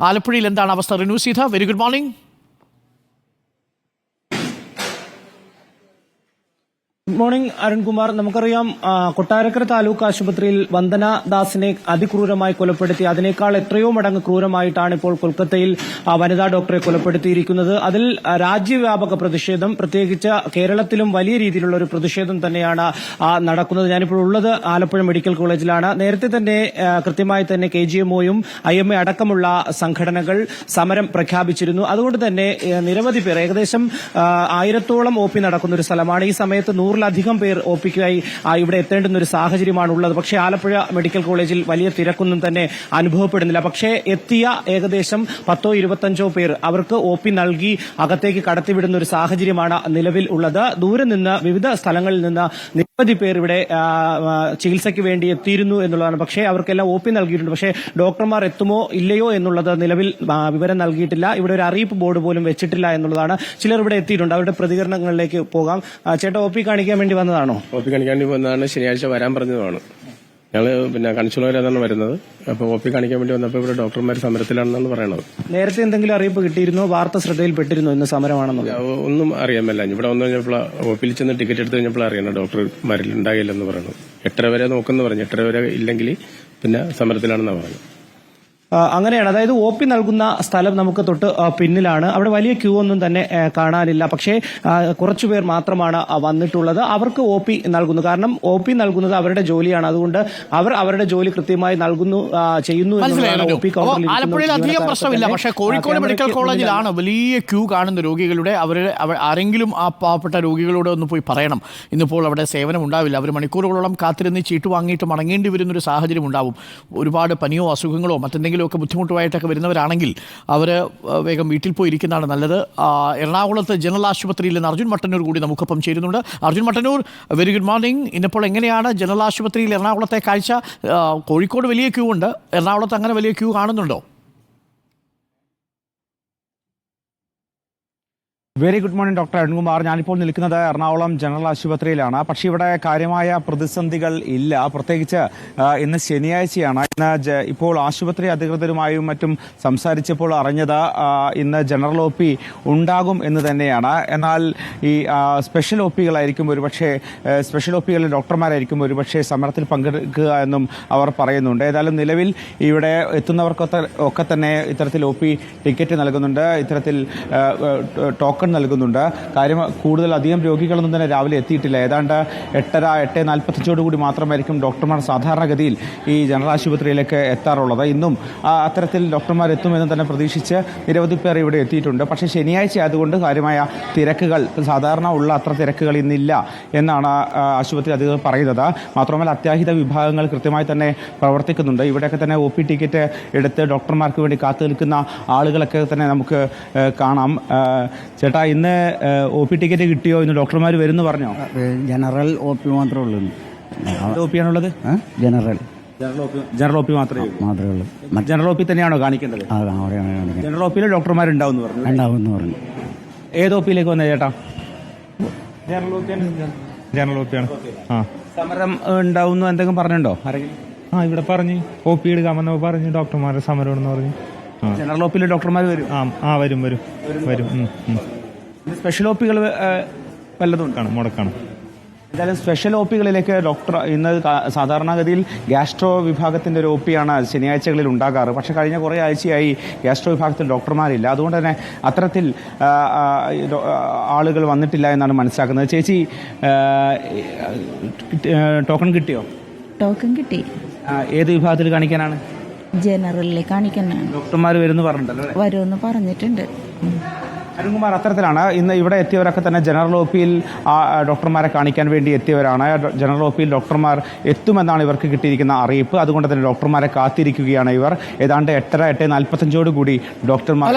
ആലപ്പുഴയിൽ എന്താണ് അവസ്ഥ? Rinu Seetha very good morning good morning Arunkumar നമുക്കറിയാം കൊട്ടാരക്കര താലൂക്ക് ആശുപത്രിയിൽ വന്ദന ദാസിനെ അതിക്രൂരമായി കൊലപ്പെടുത്തി. അതിനേക്കാൾ എത്രയോ മടങ്ങ് ക്രൂരമായിട്ടാണ് ഇപ്പോൾ കൊൽക്കത്തയിൽ വനിതാ ഡോക്ടറെ കൊലപ്പെടുത്തിയിരിക്കുന്നത്. അതിൽ രാജ്യവ്യാപക പ്രതിഷേധം പ്രത്യേകിച്ച് കേരളത്തിലും വലിയ രീതിയിലുള്ള ഒരു പ്രതിഷേധം തന്നെയാണ് നടക്കുന്നത്. ഞാനിപ്പോൾ ഉള്ളത് ആലപ്പുഴ മെഡിക്കൽ കോളേജിലാണ്. നേരത്തെ തന്നെ കൃത്യമായി തന്നെ കെ ജി എംഒയും ഐ എം എ അടക്കമുള്ള സംഘടനകൾ സമരം പ്രഖ്യാപിച്ചിരുന്നു. അതുകൊണ്ട് തന്നെ നിരവധി പേർ ഏകദേശം ആയിരത്തോളം ഒ പി നടക്കുന്ന ഒരു സ്ഥലമാണ്. ഈ സമയത്ത് നൂറിലധികം പേർ ഒ പിക്കായി ഇവിടെ എത്തേണ്ടുന്ന ഒരു സാഹചര്യമാണ് ഉള്ളത് പക്ഷേ ആലപ്പുഴ മെഡിക്കൽ കോളേജിൽ വലിയ തിരക്കൊന്നും തന്നെ അനുഭവപ്പെടുന്നില്ല. പക്ഷേ എത്തിയ ഏകദേശം പത്തോ ഇരുപത്തഞ്ചോ പേർ അവർക്ക് ഒ പി നൽകി അകത്തേക്ക് കടത്തിവിടുന്ന ഒരു സാഹചര്യമാണ് നിലവിൽ ഉള്ളത്. ദൂരെ നിന്ന് വിവിധ സ്ഥലങ്ങളിൽ നിന്ന് നിരവധി പേർ ഇവിടെ ചികിത്സയ്ക്ക് വേണ്ടി എത്തിയിരുന്നു എന്നുള്ളതാണ്. പക്ഷേ അവർക്കെല്ലാം ഒ പി നൽകിയിട്ടുണ്ട്. പക്ഷേ ഡോക്ടർമാർ എത്തുമോ ഇല്ലയോ എന്നുള്ളത് നിലവിൽ വിവരം നൽകിയിട്ടില്ല. ഇവിടെ ഒരു അറിയിപ്പ് ബോർഡ് പോലും വെച്ചിട്ടില്ല എന്നുള്ളതാണ്. ചിലർ ഇവിടെ എത്തിയിട്ടുണ്ട്. അവരുടെ പ്രതികരണങ്ങളിലേക്ക് പോകാം. ചേട്ടാ ഒ പി കാണിക്കാൻ വേണ്ടി വന്നതാണോ? ഒ പി കാണിക്കാൻ വേണ്ടി വന്നതാണ്. ശനിയാഴ്ച വരാൻ പറഞ്ഞതുമാണ്. ഞങ്ങൾ പിന്നെ കണിച്ചുളവരാണ് വരുന്നത്. അപ്പൊ ഒ പി കാണിക്കാൻ വേണ്ടി വന്നപ്പോൾ ഇവിടെ ഡോക്ടർമാർ സമരത്തിലാണെന്നാണ് പറയണത്. നേരത്തെ എന്തെങ്കിലും അറിയിപ്പ് കിട്ടിയിരുന്നോ? വാർത്ത ശ്രദ്ധയിൽപ്പെട്ടിരുന്നോ ഇന്ന് സമരമാണെന്ന് ഒന്നും അറിയാൻ മേല ഇവിടെ വന്നു കഴിഞ്ഞപ്പോൾ ഒ പിയിൽ ചെന്ന് ടിക്കറ്റ് എടുത്ത് കഴിഞ്ഞപ്പോൾ അറിയണം ഡോക്ടർമാരിൽ ഉണ്ടാകില്ലെന്ന് പറയുന്നത് എട്ടര വരെ നോക്കുന്നു പറഞ്ഞു. എട്ടര വരെ ഇല്ലെങ്കിൽ പിന്നെ സമരത്തിലാണെന്നാണ് പറഞ്ഞത്. അങ്ങനെയാണ്. അതായത് ഒ പി നൽകുന്ന സ്ഥലം നമുക്ക് തൊട്ട് പിന്നിലാണ്. അവിടെ വലിയ ക്യൂ ഒന്നും തന്നെ കാണാനില്ല. പക്ഷേ കുറച്ചുപേർ മാത്രമാണ് വന്നിട്ടുള്ളത്. അവർക്ക് ഒ പി നൽകുന്നു. കാരണം ഒ പി നൽകുന്നത് അവരുടെ ജോലിയാണ്. അതുകൊണ്ട് അവർ അവരുടെ ജോലി കൃത്യമായി നൽകുന്നു ചെയ്യുന്നു ആലപ്പുഴയിൽ അധികം പ്രശ്നമില്ല. പക്ഷേ കോഴിക്കോട് മെഡിക്കൽ കോളേജിലാണ് വലിയ ക്യൂ കാണുന്ന രോഗികളുടെ അവർ അവ- ആരെങ്കിലും ആ പാവപ്പെട്ട രോഗികളോട് ഒന്ന് പോയി പറയണം. ഇന്നിപ്പോൾ അവിടെ സേവനം ഉണ്ടാവില്ല. അവർ മണിക്കൂറുകളോളം കാത്തിരുന്ന് ചീട്ട് വാങ്ങിയിട്ട് മടങ്ങേണ്ടി വരുന്നൊരു സാഹചര്യം ഉണ്ടാവും. ഒരുപാട് പനിയോ അസുഖങ്ങളോ മറ്റെന്തെങ്കിലുമൊക്കെ ബുദ്ധിമുട്ടുമായിട്ടൊക്കെ വരുന്നവരാണെങ്കിൽ അവർ വേഗം വീട്ടിൽ പോയി ഇരിക്കുന്നതാണ് നല്ലത് എറണാകുളത്ത് ജനറൽ ആശുപത്രിയിൽ നിന്ന് അർജുൻ മട്ടന്നൂർ കൂടി നമുക്കൊപ്പം ചേരുന്നുണ്ട്. Arjun Mattannur very good morning ഇന്നിപ്പോൾ എങ്ങനെയാണ് ജനറൽ ആശുപത്രിയിൽ എറണാകുളത്തെ കാഴ്ച? കോഴിക്കോട് വലിയ ക്യൂ ഉണ്ട്. എറണാകുളത്ത് അങ്ങനെ വലിയ ക്യൂ കാണുന്നുണ്ടോ? Very good morning doctor Arunkumar. ഞാനിപ്പോൾ നിൽക്കുന്നത് എറണാകുളം ജനറൽ ആശുപത്രിയിലാണ്. പക്ഷേ ഇവിടെ കാര്യമായ പ്രതിസന്ധികൾ ഇല്ല. പ്രത്യേകിച്ച് ഇന്ന് ശനിയാഴ്ചയാണ്. ഇന്ന് ഇപ്പോൾ ആശുപത്രി അധികൃതരുമായും മറ്റും സംസാരിച്ചപ്പോൾ അറിഞ്ഞത് ഇന്ന് ജനറൽ ഒ പി ഉണ്ടാകും എന്ന് തന്നെയാണ്. എന്നാൽ ഈ സ്പെഷ്യൽ ഒ പികളായിരിക്കും ഒരുപക്ഷെ സ്പെഷ്യൽ ഒ പികളിൽ ഡോക്ടർമാരായിരിക്കും ഒരുപക്ഷെ സമരത്തിൽ പങ്കെടുക്കുക എന്നും അവർ പറയുന്നുണ്ട്. ഏതായാലും നിലവിൽ ഇവിടെ എത്തുന്നവർക്കൊക്കെ ഒക്കെ തന്നെ ഇത്തരത്തിൽ ഒ പി ടിക്കറ്റ് നൽകുന്നുണ്ട്. ഇത്തരത്തിൽ ആ, നൽകുന്നുണ്ട്. കാര്യം കൂടുതൽ അധികം രോഗികളൊന്നും തന്നെ രാവിലെ എത്തിയിട്ടില്ല. ഏതാണ്ട് എട്ടര എട്ട് നാൽപ്പത്തഞ്ചോട് കൂടി മാത്രമായിരിക്കും ഡോക്ടർമാർ സാധാരണഗതിയിൽ ഈ ജനറൽ ആശുപത്രിയിലേക്ക് എത്താറുള്ളത്. ഇന്നും അത്തരത്തിൽ ഡോക്ടർമാർ എത്തുമെന്ന് തന്നെ പ്രതീക്ഷിച്ച് നിരവധി പേർ ഇവിടെ എത്തിയിട്ടുണ്ട്. പക്ഷേ ശനിയാഴ്ച ആയതുകൊണ്ട് കാര്യമായ തിരക്കുകൾ സാധാരണ ഉള്ള അത്ര തിരക്കുകൾ ഇന്നില്ല എന്നാണ് ആശുപത്രി അധികൃതർ പറയുന്നത്. മാത്രമല്ല അത്യാഹിത വിഭാഗങ്ങൾ കൃത്യമായി തന്നെ പ്രവർത്തിക്കുന്നുണ്ട്. ഇവിടെയൊക്കെ തന്നെ ഒ പി ടിക്കറ്റ് എടുത്ത് ഡോക്ടർമാർക്ക് വേണ്ടി കാത്തു നിൽക്കുന്ന ആളുകളൊക്കെ തന്നെ നമുക്ക് കാണാം. ഏ, ചേട്ടാ ഇന്ന് ഒ പി ടിക്കറ്റ് കിട്ടിയോ? ഇന്ന് ഡോക്ടർമാർ വരുന്നു പറഞ്ഞോ? ജനറൽ ഒ പി മാത്രമേ ഉള്ളൂ ഒ പി ആണുള്ളത് ജനറൽ. ജനറൽ ഒ പി മാത്രമേ ഉള്ളൂ. മാത്രമേ ഉള്ളൂ. ജനറൽ ഒ പി തന്നെയാണോ കാണിക്കേണ്ടത്? ജനറൽ ഒ പിയിൽ ഡോക്ടർമാരുണ്ടാവും പറഞ്ഞു ഉണ്ടാവും പറഞ്ഞു. ഏത് ഒ പിയിലേക്ക് വന്നേ ചേട്ടാ? ജനറൽ ഒ പിയാണ് ജനറൽ ഒ ആണ്. ആ. സമരം ഉണ്ടാവും എന്തെങ്കിലും പറഞ്ഞിട്ടുണ്ടോ? ആരെങ്കിലും? ആ ഇവിടെ പറഞ്ഞു. ഒ പി എടുക്കാമെന്ന് പറഞ്ഞു ഡോക്ടർമാരുടെ ഉണ്ടെന്ന് പറഞ്ഞു. ജനറൽ ഒ പിയിലെ ഡോക്ടർമാർ വരും. ആ ആ വരും വരും. വരും സ്പെഷ്യൽ ഓപ്പികൾ പികൾ വല്ലതും കാണും മുടക്കണം. എന്തായാലും സ്പെഷ്യൽ ഒ പികളിലേക്ക് ഡോക്ടർ ഇന്ന് സാധാരണഗതിയിൽ ഗ്യാസ്ട്രോ വിഭാഗത്തിന്റെ ഒരു ഒ പിയാണ് ശനിയാഴ്ചകളിൽ ഉണ്ടാകാറ്. പക്ഷെ കഴിഞ്ഞ കുറേ ആഴ്ചയായി ഗ്യാസ്ട്രോ വിഭാഗത്തിൽ ഡോക്ടർമാരില്ല അതുകൊണ്ട് തന്നെ അത്തരത്തിൽ ആളുകൾ വന്നിട്ടില്ല എന്നാണ് മനസ്സിലാക്കുന്നത്. ചേച്ചി ടോക്കൺ കിട്ടിയോ? ടോക്കൺ കിട്ടി. ഏത് വിഭാഗത്തിൽ കാണിക്കാനാണ്? ജനറലിൽ കാണിക്കാനാണ് ഡോക്ടർമാർ വരുന്നു പറഞ്ഞിട്ടല്ലോ? അല്ലേ വരുമെന്ന് പറഞ്ഞിട്ടുണ്ട്. അരുൺകുമാർ അത്തരത്തിലാണ് ഇന്ന് ഇവിടെ എത്തിയവരൊക്കെ തന്നെ ജനറൽ ഒ പിയിൽ ഡോക്ടർമാരെ കാണിക്കാൻ വേണ്ടി എത്തിയവരാണ്. ജനറൽ ഒ പിയിൽ ഡോക്ടർമാർ എത്തുമെന്നാണ് ഇവർക്ക് കിട്ടിയിരിക്കുന്ന അറിയിപ്പ്. അതുകൊണ്ട് തന്നെ ഡോക്ടർമാരെ കാത്തിരിക്കുകയാണ് ഇവർ. ഏതാണ്ട് എട്ടര എട്ട് നാൽപ്പത്തഞ്ചോട് കൂടി ഡോക്ടർമാർ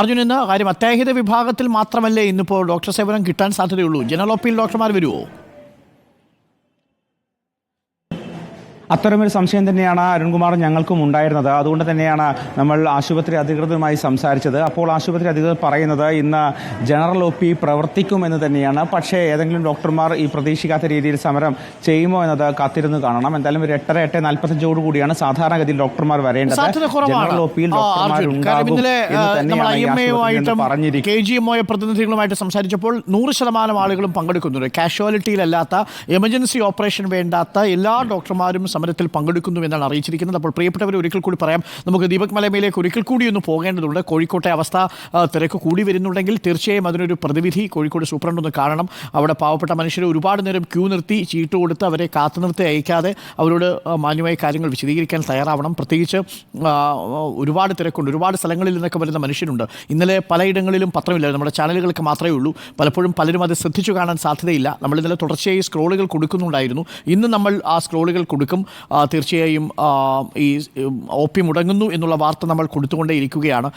അർജുൻ ഇന്ന് കാര്യം അത്യാഹിത വിഭാഗത്തിൽ മാത്രമല്ലേ ഇന്നിപ്പോൾ ഡോക്ടർ സേവനം കിട്ടാൻ സാധ്യതയുള്ളൂ. ജനറൽ ഒപ്പിയിൽ ഡോക്ടർമാർ വരുമോ? അത്തരമൊരു സംശയം തന്നെയാണ് അരുൺകുമാർ ഞങ്ങൾക്കും ഉണ്ടായിരുന്നത്. അതുകൊണ്ട് തന്നെയാണ് നമ്മൾ ആശുപത്രി അധികൃതരുമായി സംസാരിച്ചത്. അപ്പോൾ ആശുപത്രി അധികൃതർ പറയുന്നത് ഇന്ന് ജനറൽ ഒ പി പ്രവർത്തിക്കുമെന്ന് തന്നെയാണ്. പക്ഷേ ഏതെങ്കിലും ഡോക്ടർമാർ ഈ പ്രതീക്ഷിക്കാത്ത രീതിയിൽ സമരം ചെയ്യുമോ എന്നത് കാത്തിരുന്ന് കാണണം. എന്തായാലും ഒരു എട്ടര എട്ട് നാൽപ്പത്തഞ്ചോട് കൂടിയാണ് സാധാരണഗതിയിൽ ഡോക്ടർമാർ വരേണ്ടത്. ജനറൽ ഒ പിയിൽ പ്രതിനിധികളുമായിട്ട് സംസാരിച്ചപ്പോൾ നൂറ് ശതമാനം ആളുകളും പങ്കെടുക്കുന്നുണ്ട്. കാഷ്വാലിറ്റിയിലല്ലാത്ത എമർജൻസി ഓപ്പറേഷൻ വേണ്ടാത്ത എല്ലാ ഡോക്ടർമാരും സമരത്തിൽ പങ്കെടുക്കുന്നു എന്നാണ് അറിയിച്ചിരിക്കുന്നത്. അപ്പോൾ പ്രിയപ്പെട്ടവർ ഒരിക്കൽ കൂടി പറയാം. നമുക്ക് ദീപക് മലമയിലേക്ക് ഒരിക്കൽ കൂടി ഒന്ന് പോകേണ്ടതുണ്ട്. കോഴിക്കോട്ടെ അവസ്ഥ തിരക്ക് കൂടി വരുന്നുണ്ടെങ്കിൽ തീർച്ചയായും അതിനൊരു പ്രതിവിധി കോഴിക്കോട് സൂപ്രണ്ട് ഒന്ന് കാണണം. അവിടെ പാവപ്പെട്ട മനുഷ്യരെ ഒരുപാട് നേരം ക്യൂ നിർത്തി ചീട്ട് കൊടുത്ത് അവരെ കാത്തു നിർത്തി അയക്കാതെ അവരോട് മാന്യമായ കാര്യങ്ങൾ വിശദീകരിക്കാൻ തയ്യാറാവണം. പ്രത്യേകിച്ച് ഒരുപാട് തിരക്കുണ്ട്. ഒരുപാട് സ്ഥലങ്ങളിൽ നിന്നൊക്കെ വരുന്ന മനുഷ്യരുണ്ട്. ഇന്നലെ പലയിടങ്ങളിലും പത്രമില്ല നമ്മുടെ ചാനലുകൾക്ക് മാത്രമേ ഉള്ളൂ. പലപ്പോഴും പലരും അത് ശ്രദ്ധിച്ചു കാണാൻ സാധ്യതയില്ല. നമ്മൾ ഇന്നലെ തുടർച്ചയായി സ്ക്രോളുകൾ കൊടുക്കുന്നുണ്ടായിരുന്നു. ഇന്ന് നമ്മൾ ആ സ്ക്രോളുകൾ കൊടുക്കും. തീർച്ചയായും ഈ ഒ പി മുടങ്ങുന്നു എന്നുള്ള വാർത്ത നമ്മൾ കൊടുത്തുകൊണ്ടേ ഇരിക്കുകയാണ്